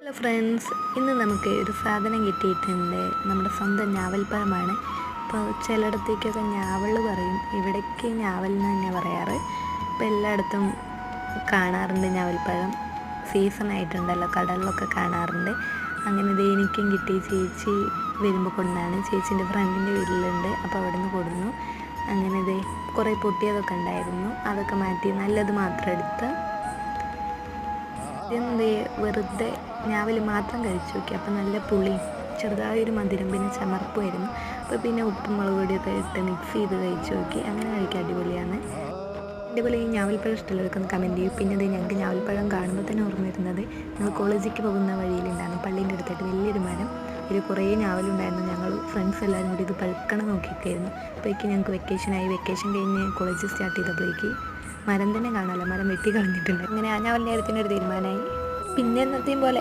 Hello friends ഇന്ന് നമുക്ക് ഒരു സാധനം കിട്ടിയിട്ടുണ്ട്. നമ്മുടെ സ്വന്തം ഞാവൽപ്പഴമാണ്. ഇപ്പോൾ ചിലയിടത്തേക്കൊക്കെ ഞാവൽ പറയും. ഇവിടേക്ക് ഞാവൽ എന്ന് തന്നെ പറയാറ്. ഇപ്പോൾ എല്ലായിടത്തും കാണാറുണ്ട് ഞാവൽപ്പഴം. സീസൺ ആയിട്ടുണ്ടല്ലോ. കടലിലൊക്കെ കാണാറുണ്ട്. അങ്ങനെ ഇത് എനിക്കും കിട്ടി. ചേച്ചി വരുമ്പോൾ കൊണ്ടാണ് ചേച്ചീന്റെ ഫ്രണ്ടിന്റെ വീട്ടിലുണ്ട്. അപ്പോൾ അവിടെ നിന്ന് കൊടുന്നു. അങ്ങനെ ഇത് കുറേ പൊട്ടിയതൊക്കെ ഉണ്ടായിരുന്നു. അതൊക്കെ മാറ്റി നല്ലത് മാത്രം എടുത്ത് ഇതെന്ത്? വെറുതെ ഞാവൽ മാത്രം കഴിച്ചു നോക്കി. അപ്പം നല്ല പുളിയും ചെറുതായൊരു മധുരം പിന്നെ ചമർപ്പുമായിരുന്നു അപ്പോൾ പിന്നെ ഉപ്പും മുളക് പൊടിയൊക്കെ ഇട്ട് മിക്സ് ചെയ്ത് കഴിച്ചു നോക്കി. അങ്ങനെ കഴിക്കാൻ അടിപൊളിയാണ്. അതേപോലെ ഈ ഞാവൽപ്പഴം ഇഷ്ടമുള്ളവർക്ക് ഒന്ന് കമന്റ് ചെയ്യും. പിന്നെ അത് ഞങ്ങൾക്ക് ഞാവൽപ്പഴം കാണുമ്പോൾ തന്നെ ഓർമ്മ വരുന്നത്. ഞങ്ങൾ കോളേജിലേക്ക് പോകുന്ന വഴിയിലുണ്ടായിരുന്നു. പള്ളീന്റെ അടുത്തായിട്ട് വലിയൊരു മരം. ഇതിൽ കുറേ ഞാവലുണ്ടായിരുന്നു. ഞങ്ങൾ ഫ്രണ്ട്സ് എല്ലാവരും കൂടി ഇത് പഴുക്കണം നോക്കിയൊക്കെയായിരുന്നു. അപ്പോഴേക്കും ഞങ്ങൾക്ക് വെക്കേഷനായി വെക്കേഷൻ കഴിഞ്ഞ് കോളേജ് സ്റ്റാർട്ട് ചെയ്തപ്പോഴേക്ക് മരം തന്നെ കാണാമല്ലോ മരം വെട്ടി കളഞ്ഞിട്ടുണ്ട്. അങ്ങനെ ഞാൻ നേരത്തിനൊരു തീരുമാനമായി. പിന്നെ എന്നത്തെയും പോലെ